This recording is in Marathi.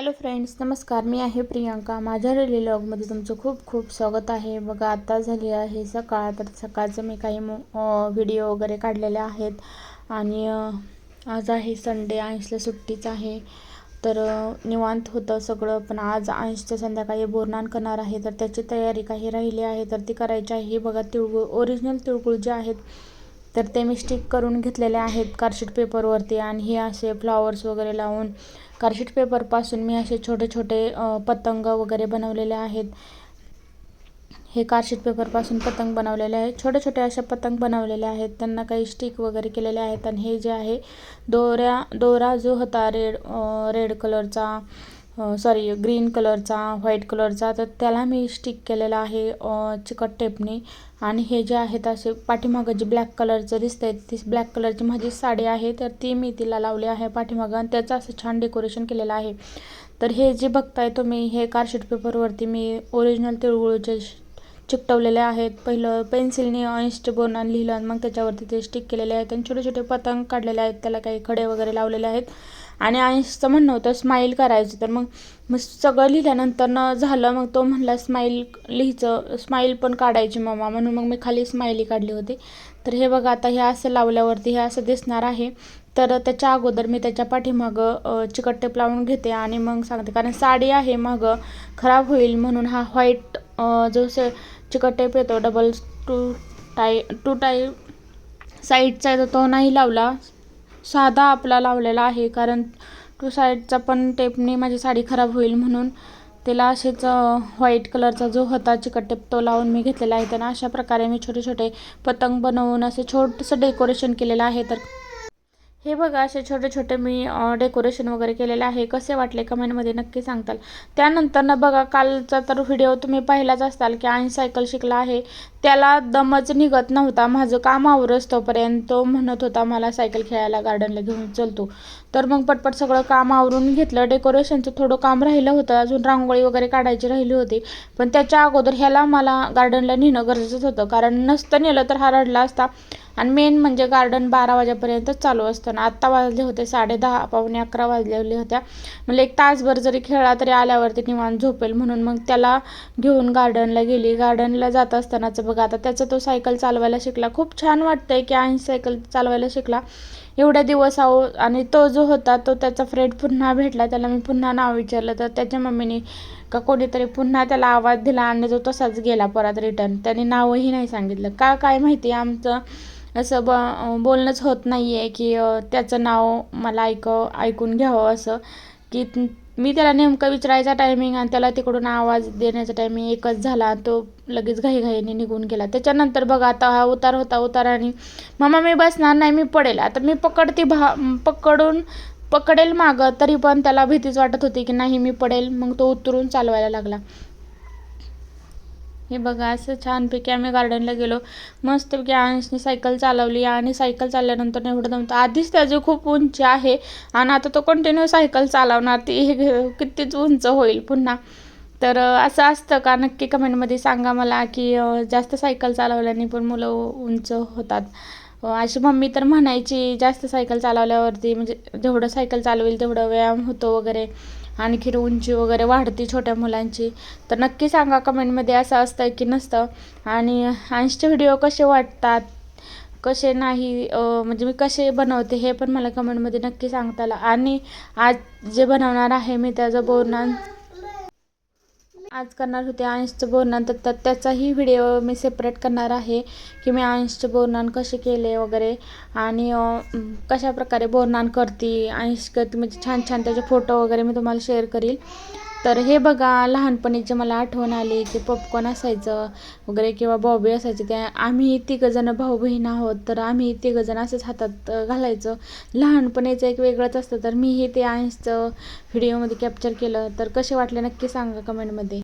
हॅलो फ्रेंड्स नमस्कार. मी आहे प्रियांका. माझ्या रेली लॉगमध्ये तुमचं खूप खूप स्वागत आहे. बघा आता झाली आहे सकाळ. तर सकाळचं मी काही व्हिडिओ वगैरे काढलेले आहेत. आणि आज आहे संडे आयुषला सुट्टीच आहे. तर निवांत होतं सगळं. पण आज आयुषचं संध्याकाळी बोरनान करणार आहे. तर त्याची तयारी काही राहिली आहे. तर ती करायची आहे. बघा तिळगुळ ओरिजिनल तिळगुळ जे आहेत तर ते मी स्टिक करून घेतलेले आहेत कार्शीट पेपरवरती आणि हे असे फ्लॉवर्स वगैरे लावून कार्शीट पेपरपासून मी असे छोटे छोटे पतंग वगैरे बनवलेले आहेत. हे कार्शीट पेपरपासून पतंग बनवलेले आहेत. छोटे छोटे अशा पतंग बनवलेले आहेत. त्यांना काही स्टिक वगैरे केलेले आहेत आणि हे जे आहे दोऱ्या दोरा जो होता रेड रेड कलरचा सॉरी ग्रीन कलरचा व्हाईट कलरचा तर त्याला मी स्टिक केलेला आहे चिकट टेपने आणि हे जे आहेत असे पाठीमागं जे ब्लॅक कलरचं दिसतंय ती ब्लॅक कलरची माझी साडी आहे तर ती मी तिला लावली आहे पाठीमागं आणि त्याचं असं छान डेकोरेशन केलेलं आहे. तर हे जे बघताय तुम्ही हे कार्डशीट पेपरवरती मी ओरिजिनल तिळगुळचे चिकटवलेले आहेत. पहिलं पेन्सिलने अंशचे बोर्नान लिहिलं आणि मग त्याच्यावरती ते स्टिक केलेले आहेत. आणि छोटे छोटे पतंग काढलेले आहेत त्याला काही खडे वगैरे लावलेले आहेत. आणि अंशचं म्हणणं होतं स्माईल करायचं. तर मग मग सगळं लिहिल्यानंतर न झालं मग तो म्हणला स्माईल लिहायचं स्माईल पण काढायची मम्मा म्हणून मग मी खाली स्माइली काढली होती. तर हे बघा आता हे असं लावल्यावरती हे असं दिसणार आहे. तर त्याच्या अगोदर मी त्याच्या पाठीमागं चिकट टेप लावून घेते आणि मग सांगते कारण साडी आहे मागं खराब होईल म्हणून हा व्हाईट जो स चिकट टेप येतो डबल टू टाय टू टाय साईडचा आहे तो नाही लावला. साधा आपला लावलेला आहे. कारण टू साईडचा पण टेपने माझी साडी खराब होईल म्हणून त्याला असेच व्हाईट कलरचा जो होता चिकट टेप तो लावून मी घेतलेला आहे. तर अशा प्रकारे मी छोटे छोटे पतंग बनवून असे छोटंसं डेकोरेशन केलेलं आहे. तर हे बघा असे छोटे छोटे मी डेकोरेशन वगैरे केलेले आहे. कसे वाटले कमेंटमध्ये नक्की सांगताल. त्यानंतर ना बघा कालचा तर व्हिडिओ तुम्ही पाहिलाच असताल की आईन सायकल शिकला आहे. त्याला दमच निघत नव्हता. माझं काम आवरस तोपर्यंत तो म्हणत होता मला सायकल खेळायला गार्डनला घेऊन चलतो तर मग पटपट सगळं काम आवरून घेतलं. डेकोरेशनचं थोडं काम राहिलं होतं. अजून रांगोळी वगैरे काढायची राहिली होती. पण त्याच्या अगोदर ह्याला मला गार्डनला नेणं गरजेचंच होतं. कारण नसतं नेलं तर हा रडला असता. आणि मेन म्हणजे गार्डन बारा वाजेपर्यंतच चालू असतं. ना आत्ता वाजले होते साडे दहा पावणे अकरा वाजलेले होत्या. म्हणजे एक तासभर जरी खेळला तरी आल्यावरती निवांत झोपेल म्हणून मग त्याला घेऊन गार्डनला गेली. गार्डनला जात असतानाचं बघा आता त्याचा तो सायकल चालवायला शिकला. खूप छान वाटतंय की आणि सायकल चालवायला शिकला. एवढ्या दिवस आहो आणि तो जो होता तो त्याचा फ्रेंड पुन्हा भेटला. त्याला मी पुन्हा नाव विचारलं. तर त्याच्या मम्मीने का कोणीतरी पुन्हा त्याला आवाज दिला आणि तो तसाच गेला परत रिटर्न त्याने नावही नाही सांगितलं. का काय माहिती आमचं? असं ब बोलणंच होत नाही आहे की त्याचं नाव मला ऐक ऐकून घ्यावं असं. की मी त्याला नेमकं विचारायचा टायमिंग आणि त्याला तिकडून आवाज देण्याचा टायमिंग एकच झाला तो लगेच घाईघाईने निघून गेला. त्याच्यानंतर बघा आता हा उतार होता उतार आणि मम्मा मी बसणार नाही मी पडेल. आता मी पकडते भा पकडून पकडेल मागं तरी पण त्याला भीतीच वाटत होती की नाही मी पडेल. मग तो उतरून चालवायला लागला. हे बघा असं छानपैकी आम्ही गार्डनला गेलो. मस्तपैकी अंशने सायकल चालवली आणि सायकल चालल्यानंतर एवढं जमतं आधीच त्याची खूप उंची आहे आणि आता तो कंटिन्यू सायकल चालवणार. ती हे कितीच उंच होईल पुन्हा. तर असं असतं का? नक्की कमेंटमध्ये सांगा मला की जास्त सायकल चालवल्याने पण मुलं उंच होतात. अशी मम्मी तर म्हणायची जास्त सायकल चालवल्यावरती म्हणजे जेवढं सायकल चालवेल तेवढं व्यायाम होतो वगैरे. आणखी उंची वगैरे वाढते छोट्या मुलांची. तर नक्की सांगा कमेंटमध्ये असं असतं की नसतं. आणि ऐंशीचे व्हिडिओ कसे वाटतात? कसे नाही? म्हणजे मी कसे बनवते हे पण मला कमेंटमध्ये नक्की सांगता आलं आणि आज जे बनवणार आहे मी त्याचं बोर्णन आज करणार होते अंशचं बोरणान तर त्याचाही व्हिडिओ मी सेपरेट करणार आहे की मी अंशचं बोरणान कसे केले वगैरे आणि कशा प्रकारे बोरणान करते अंश करते म्हणजे छान छान त्याचे फोटो वगैरे मी तुम्हाला शेअर करील. तर हे बघा लहानपणीचे मला आठवण आली की पॉपकॉर्न असायचं वगैरे किंवा बॉबी असायचे त्या आम्ही तिघंजणं भाऊ बहीण आहोत तर आम्ही तिघंजण असंच हातात घालायचं. लहानपणीचं एक वेगळंच असतं तर मीही ते आईन्सचं व्हिडिओमध्ये कॅप्चर केलं. तर कसे वाटले नक्की सांगा कमेंटमध्ये